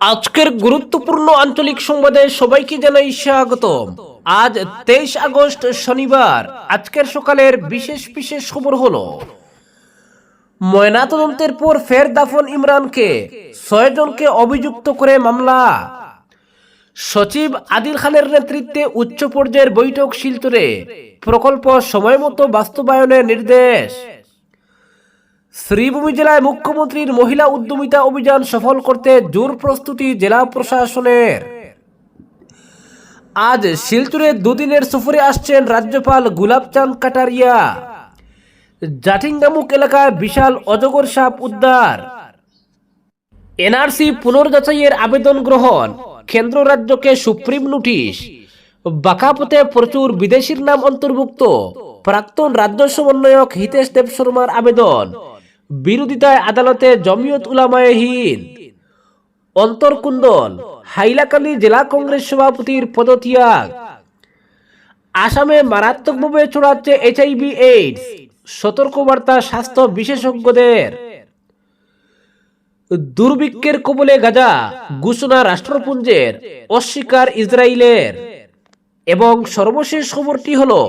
আজকের গুরুত্বপূর্ণ আঞ্চলিক সংবাদে সবাইকে জানাই স্বাগতম। আজ তেইশ আগস্ট শনিবার, আজকের সকালের বিশেষ বিশেষ খবর হলো, ময়নাতদন্তের পর ফের দাফন ইমরানকে ছয়জনকে অভিযুক্ত করে মামলা। সচিব আদিল খানের নেতৃত্বে উচ্চ পর্যায়ের বৈঠক শিলচরে। প্রকল্প সময়মতো বাস্তবায়নের নির্দেশ। শ্রীভূমি জেলায় মুখ্যমন্ত্রীর মহিলা উদ্যমিতা অভিযান সফল করতে জোর প্রস্তুতি জেলা প্রশাসনের। আজ শিলচরে দুদিনের সফরে আসছেন রাজ্যপাল গুলাবচাঁদ কাটারিয়া। জাটিঙ্গামুখ এলাকায় বিশাল অজগর সাপ উদ্ধার। এনআরসি পুনর্যাচাইয়ের আবেদন গ্রহণ, কেন্দ্র রাজ্যকে সুপ্রিম নোটিশ। বাঁকাপথে প্রচুর বিদেশির নাম অন্তর্ভুক্ত, প্রাক্তন রাজ্য সমন্বয়ক হিতেশ দেব শর্মার আবেদন। বিরোধিতায় আদালতে জমিয়ত উলামায়ে হিন্দ অন্তর্কুন্দন, হাইলাকান্দি জেলা কংগ্রেস সভাপতির পদত্যাগ। আসামে মারাত্মকভাবে ছড়াচ্ছে এইচআইভি এইডস সতর্কবার্তা স্বাস্থ্য বিশেষজ্ঞদের। দুর্ভিক্ষের কবলে গাজা ঘোষণা রাষ্ট্রপুঞ্জের, অস্বীকার ইসরায়েলের। এবং সর্বশেষ খবরটি হলো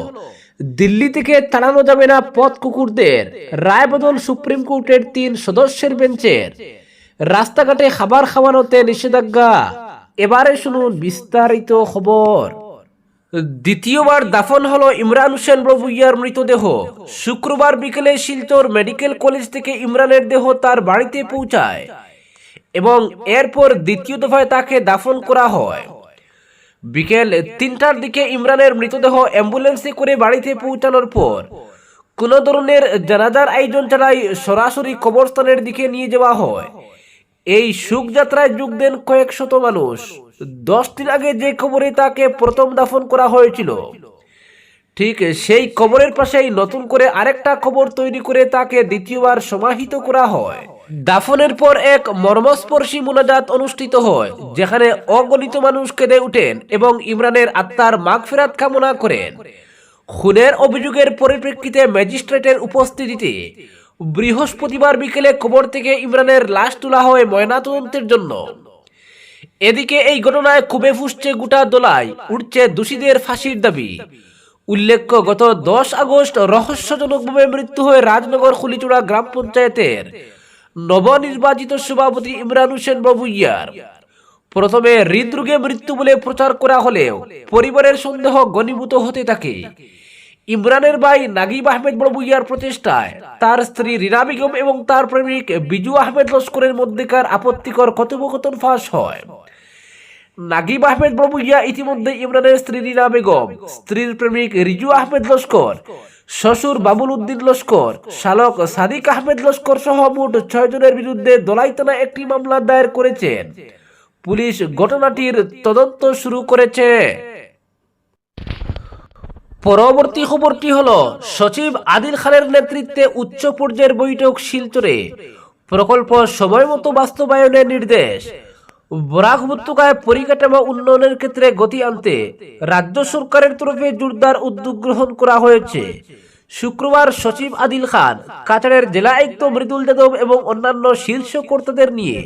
দিল্লি থেকে তাড়ানো যাবে না পথ কুকুরদের। রায় বদল সুপ্রিম কোর্টের তিন সদস্যের বেঞ্চের। রাস্তাঘাটে খাবার খাওয়ানোতে নিষেধাজ্ঞা। এবারে শুনুন বিস্তারিত খবর। দ্বিতীয়বার দাফন হলো ইমরান হোসেন প্রভুইয়ার মৃতদেহ। শুক্রবার বিকেলে শিলচর মেডিকেল কলেজ থেকে ইমরানের দেহ তার বাড়িতে পৌঁছায় এবং এরপর দ্বিতীয় দফায় তাকে দাফন করা হয়। বিকেল তিনটার দিকে ইমরানের মৃতদেহ অ্যাম্বুলেন্সে করে বাড়িতে পৌঁছানোর পর কোনো ধরনের জানাজার আয়োজন ছাড়াই সরাসরি কবরস্থানের দিকে নিয়ে যাওয়া হয়। এই শোকযাত্রায় যোগ দেন কয়েক শত মানুষ। দশ দিন আগে যে কবরে তাকে প্রথম দাফন করা হয়েছিল। ঠিক সেই কবরের পাশেই নতুন করে আরেকটা কবর তৈরি করে তাকে দ্বিতীয়বার সমাহিত করা হয়। দাফনের পর এক মর্মস্পর্শী মোনাজাত অনুষ্ঠিত হয়, যেখানে অগণিত মানুষ কেঁদে উঠেন এবং ইমরানের আত্মার মাগফেরাত কামনা করেন। খুনের অভিযোগের পরিপ্রেক্ষিতে ম্যাজিস্ট্রেটের উপস্থিতিতে বৃহস্পতিবার বিকেলে কবর থেকে ইমরানের লাশ তোলা হয় ময়নাতদন্তের জন্য। এদিকে এই ঘটনায় খুবই ফুসছে গোটা দোলায় উঠছে দোষীদের ফাঁসির দাবি। উল্লেখ্য, গত দশ আগস্ট রহস্যজনকভাবে মৃত্যু হয়ে রাজনগর খুলিচুড়া গ্রাম পঞ্চায়েতের নবনির্বাচিত সভাপতি ইমরান হোসেন বাবুইয়ার প্রথমে হৃদরোগে মৃত্যু বলে প্রচার করা হলেও পরিবারের সন্দেহ গণীভূত হতে থাকে। ইমরানের ভাই নাগিব আহমেদ বড়বুইয়ার প্রচেষ্টায় তার স্ত্রী রিনা বেগম এবং তার প্রেমিক বিজু আহমেদ লস্করের মধ্যেকার আপত্তিকর কথোপকথন ফাঁস হয়। নাগিব আহমেদ বড়বুইয়া ইতিমধ্যে ইমরানের স্ত্রী রিনা বেগম, স্ত্রীর প্রেমিক রিজু আহমেদ লস্কর শ্বশুর বাবুল উদ্দিন লস্কর, শালক সাদিক আহমেদ লস্কর সহ মোট ছয় জনের বিরুদ্ধে দলাইতনা একটি মামলা দায়ের করেছেন। পুলিশ ঘটনাটির তদন্ত শুরু করেছে। পরবর্তী খবরটি হলো, সচিব আদিল খানের নেতৃত্বে উচ্চ পর্যায়ের বৈঠক শিলচরে। প্রকল্প সময়মতো বাস্তবায়নের নির্দেশ। বরাক উপত্যকায় পরিকাঠামো উন্নয়নের ক্ষেত্রে গতি আনতে রাজ্য সরকারের তরফে জোরদার উদ্যোগ গ্রহণ করা হয়েছে। শুক্রবার সচিব আদিল খান কাছাড়ের জেলা আয়ুক্ত মৃদুল যাদব এবং অন্যান্য শীর্ষ কর্তাদের নিয়ে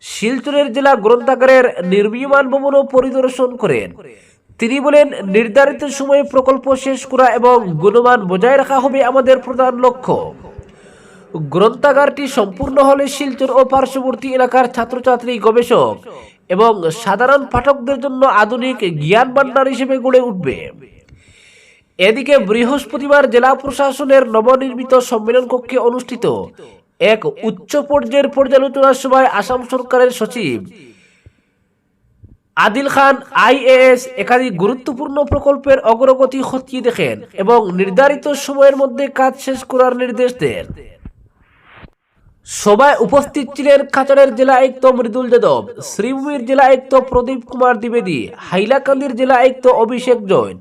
শিলচরের জেলা গ্রন্থাগারের নির্মীয়মান ভবনও পরিদর্শন করেন। তিনি বলেন, নির্ধারিত সময়ে প্রকল্প শেষ করা এবং গুণমান বজায় রাখা হবে আমাদের প্রধান লক্ষ্য। গ্রন্থাগারটি সম্পূর্ণ হলে শিলচর ও পার্শ্ববর্তী এলাকার ছাত্রছাত্রী, গবেষক এবং সাধারণ পাঠকদের জন্য আধুনিক জ্ঞান ভান্ডার হিসেবে গড়ে উঠবে। এদিকে বৃহস্পতিবার জেলা প্রশাসনের নবনির্মিত সম্মেলন কক্ষে অনুষ্ঠিত এক উচ্চ পর্যায়ের পর্যালোচনা সভায় আসাম সরকারের সচিব আদিল খান আইএএস একাধিক গুরুত্বপূর্ণ প্রকল্পের অগ্রগতি খতিয়ে দেখেন এবং নির্ধারিত সময়ের মধ্যে কাজ শেষ করার নির্দেশ দেন। সভায় উপস্থিত ছিলেন কাছাড়ের জেলা আয়ুক্ত মৃদুল যাদব, শ্রীভূমির জেলা আয়ুক্ত প্রদীপ কুমার দ্বিবেদী, হাইলাকান্দির জেলা আয়ুক্ত অভিষেক জৈন,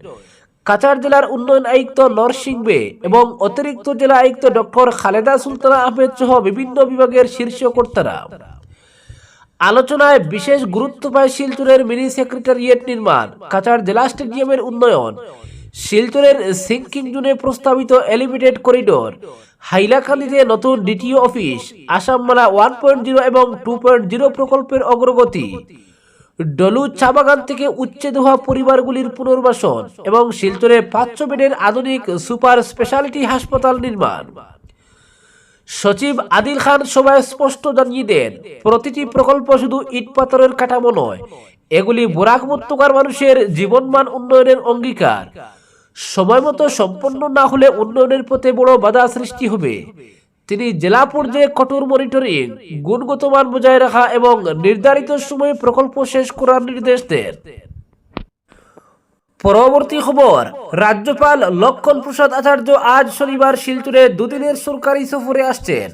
কাছাড় জেলার উন্নয়ন আয়ুক্ত নরসিং বে এবং অতিরিক্ত জেলা আয়ুক্ত ডক্টর খালেদা সুলতানা আহমেদ সহ বিভিন্ন বিভাগের শীর্ষ কর্তারা। আলোচনায় বিশেষ গুরুত্ব পায় শিলচরের মিনি সেক্রেটারিয়েট নির্মাণ, কাছাড় জেলা স্টেডিয়ামের উন্নয়ন, শিলচরের সিঙ্কিং জোনে প্রস্তাবিত এলিভেটেড করিডোর হাইলাকান্দিতে নতুন দ্বিতীয় office Assam Mala one point zero এবং টু পয়েন্ট জিরো প্রকল্পের অগ্রগতি। ডলু চা বাগান থেকে উচ্ছেদ হওয়া পরিবারগুলির পুনর্বাসন এবং শিলচরে পাঁচশো বেডের আধুনিক সুপার স্পেশালিটি হাসপাতাল নির্মাণ। সচিব আদিল খান সভায় স্পষ্ট জানিয়ে দেন, প্রতিটি প্রকল্প শুধু ইট পাথরের কাঠামো নয়, এগুলি বোরাক উপত্যকার মানুষের জীবনমান উন্নয়নের অঙ্গীকার। সময় মতো সম্পন্ন না হলে উন্নয়নের পথে বড় বাধা সৃষ্টি হবে। তিনি জেলা পর্যায়ে কঠোর মনিটরিং গুণগত মান বজায় রাখা এবং নির্ধারিত সময়ে প্রকল্প শেষ করার নির্দেশ দেন। পরবর্তী খবর, রাজ্যপাল লক্ষণ প্রসাদ আচার্য আজ শনিবার শিলচরে দুদিনের সরকারি সফরে আসছেন।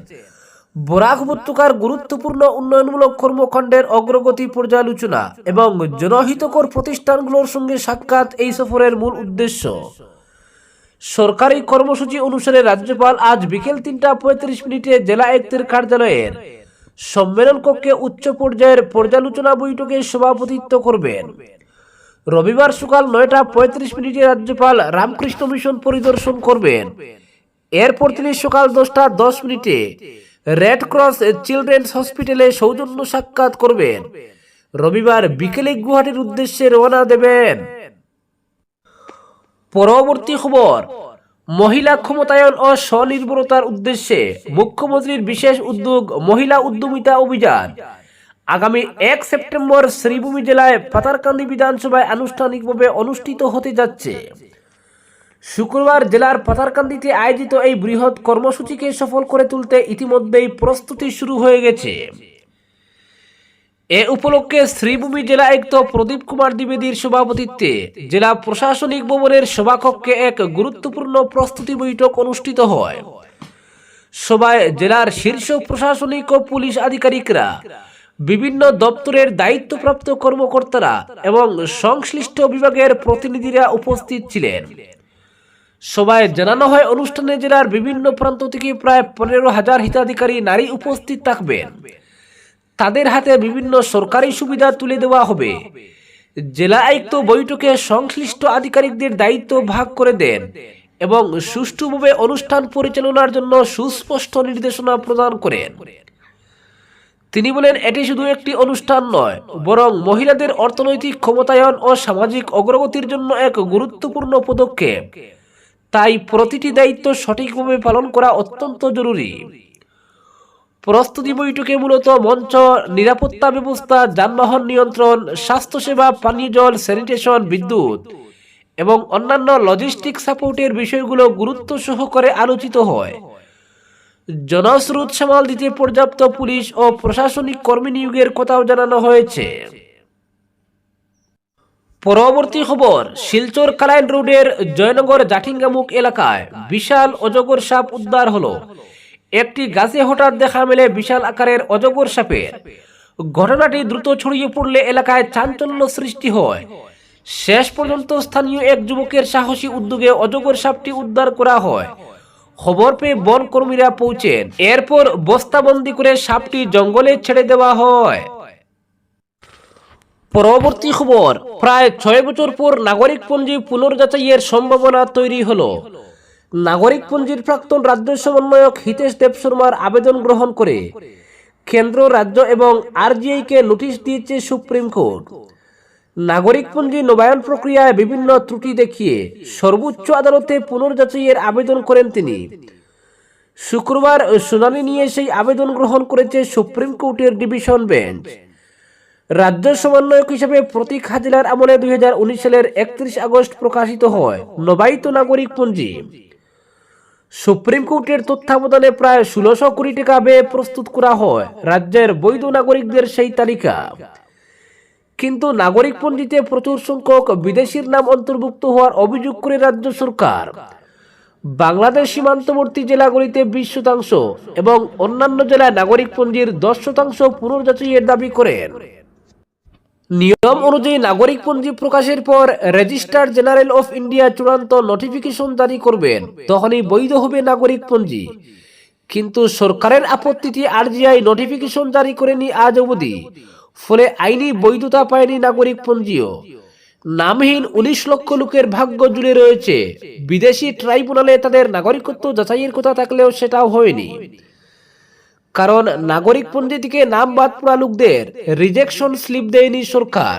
বরাক উপত্যকার গুরুত্বপূর্ণ উন্নয়নমূলক কর্মকাণ্ডের অগ্রগতি পর্যালোচনা এবং জনহিতকর প্রতিষ্ঠানগুলোর সঙ্গে সাক্ষাৎ এই সফরের মূল উদ্দেশ্য। সরকারি কর্মসূচি অনুসারে রাজ্যপাল আজ বিকেল তিনটা পঁয়ত্রিশ মিনিটে জেলা আয়ুক্তের কার্যালয়ের সম্মেলন কক্ষে উচ্চ পর্যায়ের পর্যালোচনা বৈঠকে সভাপতিত্ব করবেন। রবিবার সকাল নয়টা পঁয়ত্রিশ মিনিটে রাজ্যপাল রামকৃষ্ণ মিশন পরিদর্শন করবেন। এরপর তিনি সকাল দশটা দশ মিনিটে রেড ক্রস চিলড্রেন্স হসপিটালে সৌজন্য সাক্ষাৎ করবেন। রবিবার বিকেলে গুয়াহাটির উদ্দেশ্যে রওনা দেবেন। পরবর্তী খবর, মহিলা ক্ষমতায়ন ও স্বনির্ভরতার উদ্দেশ্যে মুখ্যমন্ত্রীর বিশেষ উদ্যোগ মহিলা উদ্যমিতা অভিযান। আগামী এক সেপ্টেম্বর শ্রীভূমি জেলায় পাতারকান্দি বিধানসভায় আনুষ্ঠানিকভাবে অনুষ্ঠিত হতে যাচ্ছে। শুক্রবার জেলার পাতারকান্দিতে আয়োজিত এই বৃহৎ কর্মসূচিকে সফল করে তুলতে ইতিমধ্যেই প্রস্তুতি শুরু হয়ে গেছে। এ উপলক্ষে শ্রীভূমি জেলা আয়ুক্ত প্রদীপ কুমার দ্বিবেদীর সভাপতিত্বে জেলা প্রশাসনিক ভবনের সভাকক্ষে এক গুরুত্বপূর্ণ প্রস্তুতি বৈঠক অনুষ্ঠিত হয়। সভায় জেলার শীর্ষ প্রশাসনিক ও পুলিশ আধিকারিকরা, বিভিন্ন দপ্তরের দায়িত্বপ্রাপ্ত কর্মকর্তারা এবং সংশ্লিষ্ট বিভাগের প্রতিনিধিরা উপস্থিত ছিলেন। সভায় জানানো হয়, অনুষ্ঠানে জেলার বিভিন্ন প্রান্ত থেকে প্রায় পনেরো হাজার হিতাধিকারী নারী উপস্থিত থাকবেন তাদের হাতে বিভিন্ন সরকারি সুবিধা তুলে দেওয়া হবে। জেলা আয়ুক্ত বৈঠকে সংশ্লিষ্ট আধিকারিকদের দায়িত্ব ভাগ করে দেন এবং সুষ্ঠুভাবে অনুষ্ঠান পরিচালনার জন্য সুস্পষ্ট নির্দেশনা প্রদান করেন। তিনি বলেন, এটি শুধু একটি অনুষ্ঠান নয়, বরং মহিলাদের অর্থনৈতিক ক্ষমতায়ন ও সামাজিক অগ্রগতির জন্য এক গুরুত্বপূর্ণ পদক্ষেপ। তাই প্রতিটি দায়িত্ব সঠিকভাবে পালন করা অত্যন্ত জরুরি। প্রস্তুতি বৈঠকে মূলত মঞ্চ, নিরাপত্তা ব্যবস্থা, যানবাহন নিয়ন্ত্রণ, স্বাস্থ্যসেবা পানীয় জল, স্যানিটেশন, বিদ্যুৎ এবং অন্যান্য লজিস্টিক সাপোর্টের বিষয়গুলো গুরুত্ব সহকারে আলোচিত হয়। জনস্রোত সামাল দিতে পর্যাপ্ত পুলিশ ও প্রশাসনিক কর্মী নিয়োগের কথাও জানানো হয়েছে। পরবর্তী খবর, শিলচর কালাইন রোডের জয়নগর জাঠিঙ্গামুখ এলাকায় বিশাল অজগর সাপ উদ্ধার হলো। একটি গাছে হঠাৎ দেখা মেলে বিশাল আকারের অজগর সাপের। ঘটনাটি দ্রুত ছড়িয়ে পড়লে এলাকায় চাঞ্চল্য সৃষ্টি হয়। শেষ পর্যন্ত স্থানীয় এক যুবকের সাহসী উদ্যোগে অজগর সাপটি উদ্ধার করা হয়। খবর পেয়ে বন কর্মীরা পৌঁছেন। এরপর বস্তাবন্দি করে সাপটি জঙ্গলে ছেড়ে দেওয়া হয়। পরবর্তী খবর, প্রায় ছয় বছর পর নাগরিকপঞ্জি পুনর্যাচাইয়ের সম্ভাবনা তৈরি হলো। নাগরিকপঞ্জির প্রাক্তন রাজ্য সমন্বয়ক হিতেশ দেব শর্মার আবেদন গ্রহণ করে কেন্দ্র, রাজ্য এবং আরজিআই কে নোটিশ দিয়েছে সুপ্রিম কোর্ট। নাগরিকপঞ্জি নবায়ন প্রক্রিয়ায় বিভিন্ন ত্রুটি দেখিয়ে সর্বোচ্চ আদালতে পুনর্যাচাইয়ের আবেদন করেন তিনি। শুক্রবার শুনানি নিয়ে সেই আবেদন গ্রহণ করেছে সুপ্রিম কোর্টের ডিভিশন বেঞ্চ। রাজ্য সমন্বয়ক হিসেবে প্রতীক হাজিলার আমলে দু হাজার উনিশ সালের একত্রিশ আগস্ট প্রকাশিত হয় নবায়িত নাগরিক পঞ্জি সুপ্রিম কোর্টের তত্ত্বাবধানে প্রায় ষোলোশো কোটি টাকা ব্যয়ে প্রস্তুত করা হয় রাজ্যের বৈধ নাগরিকদের সেই তালিকা। কিন্তু নাগরিক পঞ্জিতে প্রচুর সংখ্যক বিদেশির নাম অন্তর্ভুক্ত হওয়ার অভিযোগ করে রাজ্য সরকার। বাংলাদেশ সীমান্তবর্তী জেলাগুলিতে বিশ শতাংশ এবং অন্যান্য জেলায় নাগরিক পঞ্জির দশ শতাংশ পুনর্যাচাইয়ের দাবি করেন। নিয়ম অনুযায়ী নাগরিক পঞ্জি প্রকাশের পর রেজিস্ট্রার জেনারেল অফ ইন্ডিয়া চূড়ান্ত নোটিফিকেশন জারি করবেন। তখনই বৈধ হবে নাগরিক পঞ্জি কিন্তু সরকারের আপত্তিতে আরজিআই নোটিফিকেশন জারি করেনি আজ অবধি। ফলে আইনি বৈধতা পায়নি নাগরিক পঞ্জিও নামহীন উনিশ লক্ষ লোকের ভাগ্য জুড়ে রয়েছে। বিদেশি ট্রাইব্যুনালে তাদের নাগরিকত্ব যাচাইয়ের কথা থাকলেও সেটাও হয়নি। কারণ নাগরিকপঞ্জি থেকে নাম বাদ পড়া লোকদের রিজেকশন স্লিপ দেয়নি সরকার।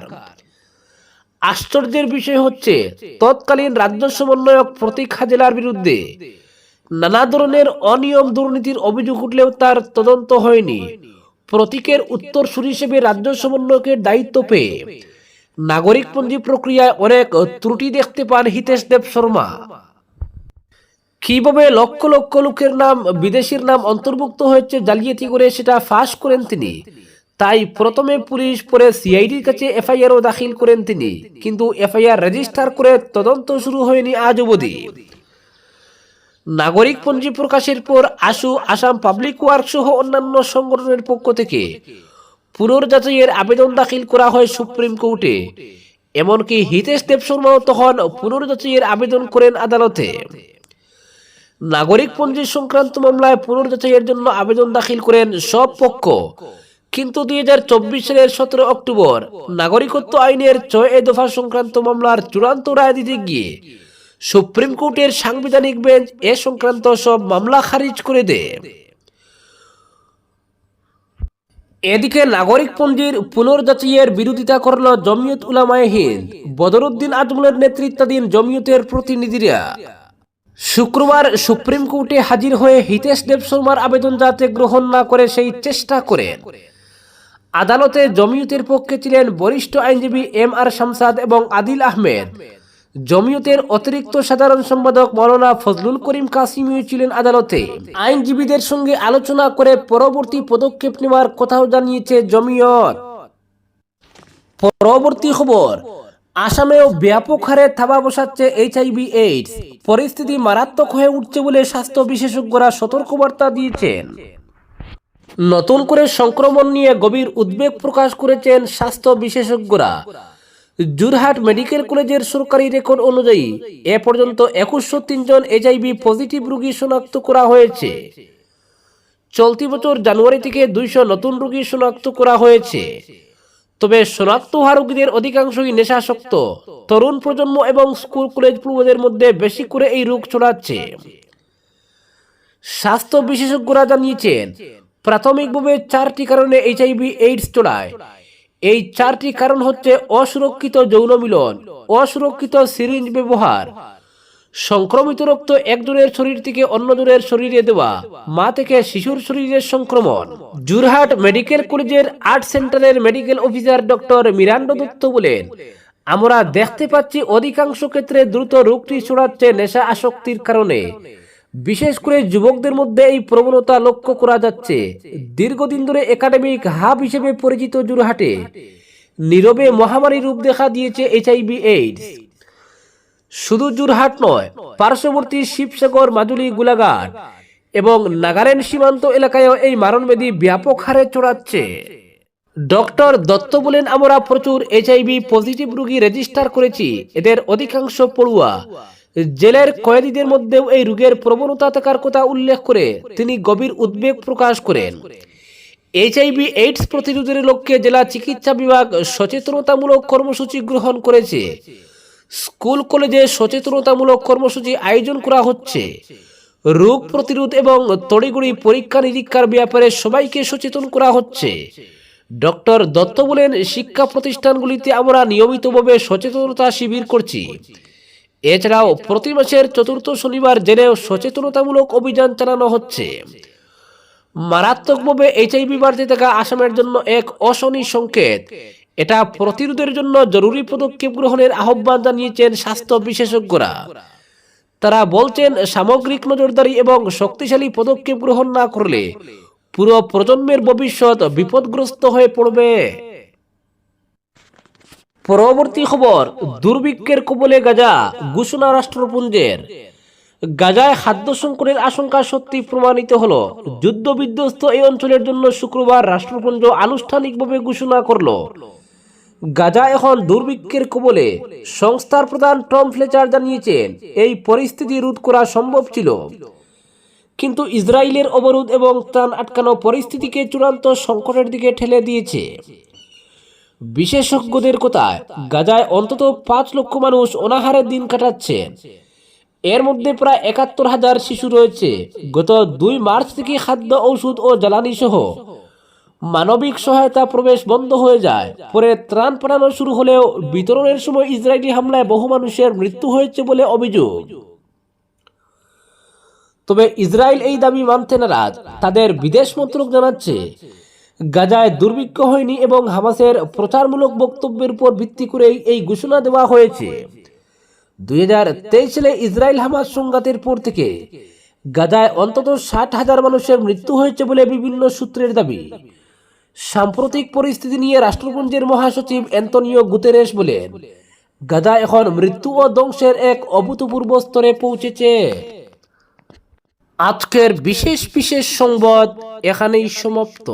আশ্চর্যের বিষয় হচ্ছে, তৎকালীন রাজ্য সমন্বয়ক প্রতীক হাজেলার বিরুদ্ধে নানা ধরনের অনিয়ম দুর্নীতির অভিযোগ উঠলেও তার তদন্ত হয়নি। প্রতীকের উত্তরসূরি হিসেবে রাজ্য সমন্বয়কের দায়িত্ব পেয়ে নাগরিক নাগরিকপঞ্জি প্রক্রিয়ায় অনেক ত্রুটি দেখতে পান হিতেশ দেব শর্মা। কীভাবে লক্ষ লক্ষ লোকের নাম, বিদেশির নাম অন্তর্ভুক্ত হয়েছে জালিয়াতি করে সেটা ফাঁস করেন তিনি। তাই প্রথমে পুলিশ পরে সিআইডির কাছে এফআইআরও দাখিল করেন তিনি। কিন্তু এফআইআর রেজিস্টার করে তদন্ত শুরু হয়নি আজ অবধি। নাগরিক পঞ্জি প্রকাশের পর আশু আসাম পাবলিক ওয়ার্ক সহ অন্যান্য সংগঠনের পক্ষ থেকে পুনর্যাচাইয়ের আবেদন দাখিল করা হয় সুপ্রিম কোর্টে। এমনকি হিতেশ দেব শর্মাও তখন পুনর্যাচাইয়ের আবেদন করেন আদালতে। নাগরিক পঞ্জি সংক্রান্ত মামলায় পুনর্যাচাইয়ের জন্য আবেদন দাখিল করেন সব পক্ষ। কিন্তু দুই হাজার চব্বিশ সালের সতেরো অক্টোবর নাগরিকত্ব আইনের ছয় এ দফা সংক্রান্ত মামলার চূড়ান্ত রায় দিতে গিয়ে সুপ্রিম কোর্টের সাংবিধানিক বেঞ্চ এ সংক্রান্ত সব মামলা খারিজ করে দেয়। এদিকে নাগরিক পঞ্জির পুনর্যাচাইয়ের বিরোধিতা করল জমিয়ত উলামায়ে হিন্দ, বদরুদ্দিন আজমলের নেতৃত্বাধীন জমিয়তের প্রতিনিধিরা। শুক্রবার সুপ্রিম কোর্টে হাজির হয়ে হিতেশ দেব শর্মার আবেদন যাতে গ্রহণ না করে সেই চেষ্টা করেন। আদালতে জমিয়তের পক্ষে ছিলেন বরিষ্ঠ আইনজীবী এম আর শামসাদ এবং আদিল আহমেদ। জমিয়তের অতিরিক্ত সাধারণ সম্পাদক মৌলানা ফজলুল করিম কাসিমিও ছিলেন আদালতে। আইনজীবীদের সঙ্গে আলোচনা করে পরবর্তী পদক্ষেপ নেওয়ার কথাও জানিয়েছে জমিয়ত। পরবর্তী খবর আসামেও ব্যাপক হারে থাবা বসাচ্ছে এইচআইভি এইডস পরিস্থিতি মারাত্মক হয়ে উঠছে বলে স্বাস্থ্য বিশেষজ্ঞরা সতর্কবার্তা দিয়েছেন। নতুন করে সংক্রমণ নিয়ে গভীর উদ্বেগ প্রকাশ করেছেন স্বাস্থ্য বিশেষজ্ঞরা। জুরহাট মেডিকেল কলেজের সরকারি রেকর্ড অনুযায়ী এ পর্যন্ত একুশশো তিনজন এইচআইভি পজিটিভ রোগী শনাক্ত করা হয়েছে। চলতি বছর জানুয়ারি থেকে দুইশো নতুন রোগী শনাক্ত করা হয়েছে। তবে শনাক্ত হওয়া রোগীদের অধিকাংশই নেশাসক্ত। তরুণ প্রজন্ম এবং স্কুল, কলেজ পড়ুয়াদের মধ্যে বেশি করে এই রোগ ছড়াচ্ছে। স্বাস্থ্য বিশেষজ্ঞরা জানিয়েছেন, প্রাথমিকভাবে চারটি কারণে এইচআইভি, এইডস চড়ায় এই চারটি কারণ হচ্ছে অসুরক্ষিত যৌন মিলন, অসুরক্ষিত সিরিঞ্জ ব্যবহার সংক্রমিত রক্ত একজনের শরীর থেকে অন্যজনের শরীরে দেওয়া। মা থেকে শিশুর শরীরের সংক্রমণ। জুরহাট মেডিকেল কলেজের আর্ট সেন্টারের মেডিকেল অফিসার ডক্টর মিরান্ড দত্ত বলেন, আমরা দেখতে পাচ্ছি অধিকাংশ ক্ষেত্রে দ্রুত রোগটি ছড়াচ্ছে নেশা আসক্তির কারণে। বিশেষ করে যুবকদের মধ্যে এই প্রবণতা লক্ষ্য করা যাচ্ছে। দীর্ঘদিন ধরে একাডেমিক হাব হিসেবে পরিচিত জুরহাটে। নীরবে মহামারী রূপ দেখা দিয়েছে এইচআইভি এইডস। শুধু জুরহাট নয়, পার্শ্ববর্তী শিবসাগর, মাজুলি, গোলাঘাট এবং নাগাল্যান্ড সীমান্ত এলাকায়ও এই মারণবেদী ব্যাপক হারে চড়াচ্ছে ডক্টর দত্ত বলেন, আমরা প্রচুর এইচআইভি পজিটিভ রোগী রেজিস্টার করেছি। এদের অধিকাংশ পড়ুয়া জেলের কয়েদিদের মধ্যেও এই রোগের প্রবণতা থাকার কথা উল্লেখ করে তিনি গভীর উদ্বেগ প্রকাশ করেন। এইচআইভি এইডস প্রতিরোধের লক্ষ্যে জেলা চিকিৎসা বিভাগ সচেতনতামূলক কর্মসূচি গ্রহণ করেছে। স্কুল, কলেজে সচেতনতামূলক কর্মসূচি আয়োজন করা হচ্ছে। রোগ প্রতিরোধ এবং তড়িগড়ি পরীক্ষা, নিরীক্ষার ব্যাপারে সবাইকে সচেতন করা হচ্ছে। ডক্টর দত্ত বলেন, শিক্ষা প্রতিষ্ঠানগুলিতে আমরা নিয়মিতভাবে সচেতনতা শিবির করছি। এছাড়াও প্রতি মাসের চতুর্থ শনিবার জেলেও সচেতনতামূলক অভিযান চালানো হচ্ছে। মারাত্মকভাবে এইচআইভি বাড়তে থাকা আসামের জন্য এক অশনি সংকেত। এটা প্রতিরোধের জন্য জরুরি পদক্ষেপ গ্রহণের আহ্বান জানিয়েছেন স্বাস্থ্য বিশেষজ্ঞরা। তারা বলছেন, সামগ্রিক নজরদারি এবং শক্তিশালী পদক্ষেপ গ্রহণ না করলে পুরো প্রজন্মের ভবিষ্যৎ বিপদগ্রস্ত হয়ে পড়বে। পরবর্তী খবর, দুর্ভিক্ষের কবলে গাজা ঘোষণা রাষ্ট্রপুঞ্জের। গাজায় খাদ্য সংকটের আশঙ্কা সত্যি প্রমাণিত হলো। যুদ্ধ বিধ্বস্ত এই অঞ্চলের জন্য শুক্রবার রাষ্ট্রপুঞ্জ আনুষ্ঠানিকভাবে ঘোষণা করল। গাজা এখন দুর্ভিক্ষের কবলে। সংস্থার প্রধান টম ফ্লেচার জানিয়েছেন, এই পরিস্থিতি রোধ করা সম্ভব ছিল। কিন্তু ইসরায়েলের অবরোধ এবং ত্রাণ আটকানো পরিস্থিতিকে চূড়ান্ত সংকটের দিকে ঠেলে দিয়েছে। বিশেষজ্ঞদের কথায়, গাজায় অন্তত পাঁচ লক্ষ মানুষ অনাহারের দিন কাটাচ্ছে এর মধ্যে প্রায় একাত্তর হাজার শিশু রয়েছে। গত দুই মার্চ থেকে খাদ্য, ঔষধ ও জ্বালানি সহ মানবিক সহায়তা প্রবেশ বন্ধ হয়ে যায়। পরে ত্রাণ পাঠানো শুরু হলেও বিতরণের সময় ইসরায়েলি হামলায় বহু মানুষের মৃত্যু হয়েছে বলে অভিযোগ। তবে ইসরায়েল এই দাবি মানতে নারাজ। তাদের বিদেশ মন্ত্রক জানাচ্ছে, গাজায় দুর্ভিক্ষ হয়নি এবং হামাসের প্রচারমূলক বক্তব্যের উপর ভিত্তি করেই এই ঘোষণা দেওয়া হয়েছে। দুই হাজার তেইশ সালে ইসরায়েল হামাস সংঘাতের পর থেকে গাজায় অন্তত ষাট হাজার মানুষের মৃত্যু হয়েছে বলে বিভিন্ন সূত্রের দাবি। সাম্প্রতিক পরিস্থিতি নিয়ে রাষ্ট্রপুঞ্জের মহাসচিব অ্যান্তনিও গুতেরেস বলেন গাজা এখন মৃত্যু ও ধ্বংসের এক অভূতপূর্ব স্তরে পৌঁছেছে। আজকের বিশেষ বিশেষ সংবাদ এখানেই সমাপ্ত।